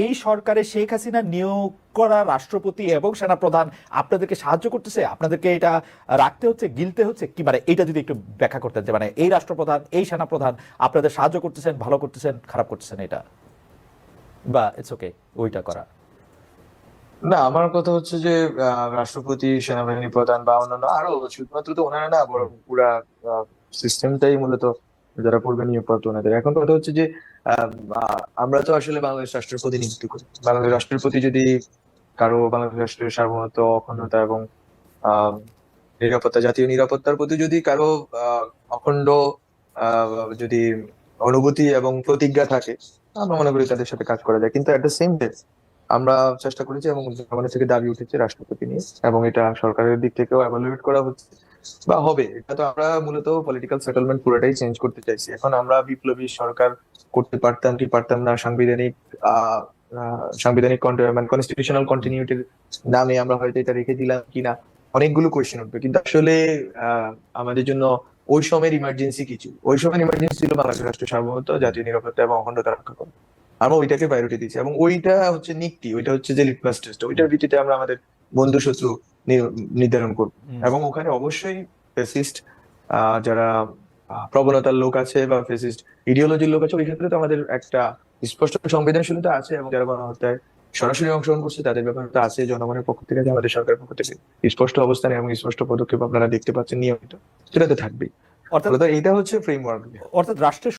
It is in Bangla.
এই সরকারে শেখ হাসিনা নিয়োগ করা রাষ্ট্রপতি এবং সেনাপ্রধান আপনাদেরকে সাহায্য করতেছে? আপনাদেরকে এটা রাখতে হচ্ছে, গিলতে হচ্ছে? কি মানে এটা যদি একটু ব্যাখ্যা করতেন যে মানে এই রাষ্ট্রপ্রধান, এই সেনাপ্রধান আপনাদের সাহায্য করতেছেন, ভালো করতেছেন, খারাপ করতেছেন এটা? বা ইটস ওকে ওইটা করা। না, আমার কথা হচ্ছে যে রাষ্ট্রপতি সেনাবাহিনী প্রধান বা অন্যান্য আরও শুধুমাত্র তো ওনারা না, বরং পুরা সিস্টেমটাই মূলত যারা পূর্বে নিয়োগপ্রাপ্ত ওনাদের। এখন কথা হচ্ছে যে আমরা তো আসলে বাংলাদেশ রাষ্ট্রের প্রতিনিধিত্ব করি। বাংলাদেশ রাষ্ট্রের প্রতি যদি কারও বাংলাদেশ রাষ্ট্রের সার্বভৌমত্ব, অখণ্ডতা এবং নিরাপত্তা, জাতীয় নিরাপত্তার প্রতি যদি কারও অখণ্ড যদি অনুভূতি এবং প্রতিজ্ঞা থাকে, আমরা মনে করি তাদের সাথে কাজ করা যায়। কিন্তু এট দ্য সেম ডে আমরা চেষ্টা করেছি এবং জনগণের থেকে দাবি উঠেছে রাষ্ট্রপতি নিয়ে। এবং এটা সরকারের দিক থেকেও এভালুয়েট করা হচ্ছে। বা হবে, এটা তো আমরা মূলত পলিটিক্যাল সেটেলমেন্ট পুরোটাই চেঞ্জ করতে চাইছি। এখন আমরা বিপ্লবী সরকার করতে পারতাম কি পারতাম না, সাংবিধানিক সাংবিধানিক মানে কনস্টিটিউশনাল কন্টিনিউটির নামে আমরা হয়তো এটা রেখে দিলাম কিনা অনেকগুলো কোয়েশ্চেন উঠবে। কিন্তু আসলে আমাদের জন্য ওই সময়ের ইমার্জেন্সি কিছু। ওই সময়ের ইমার্জেন্সি ছিল বাংলাদেশ রাষ্ট্রের সার্বভৌমত্ব, জাতীয় নিরাপত্তা এবং অখণ্ডতা রক্ষা করা। আমরা ওইটাকে প্রায়োরিটি দিচ্ছি এবং ওইটা হচ্ছে নিকটি ওইটা হচ্ছে যে লিটমাস টেস্ট ওইটার ভিত্তিতে আমরা আমাদের বন্ধু শত্রু নির্ধারণ করব এবং ওখানে অবশ্যই ফেসিস্ট যারা প্রবণতার লোক আছে বা ফেসিস্ট ইডিওলজির লোক আছে ওই ক্ষেত্রে তো আমাদের একটা স্পষ্ট সংবেদনশীলতা আছে এবং যারা গণহত্যায় সরাসরি অংশগ্রহণ করছে তাদের ব্যাপারে তো আছে জনগণের পক্ষ থেকে আছে, আমাদের সরকারের পক্ষ থেকে। স্পষ্ট অবস্থানে এবং স্পষ্ট পদক্ষেপ আপনারা দেখতে পাচ্ছেন নিয়মিত। সেটা তো থাকবেই। অর্থাৎ এইটা হচ্ছে ফ্রেমওয়ার্ক অর্থাৎ রাষ্ট্রের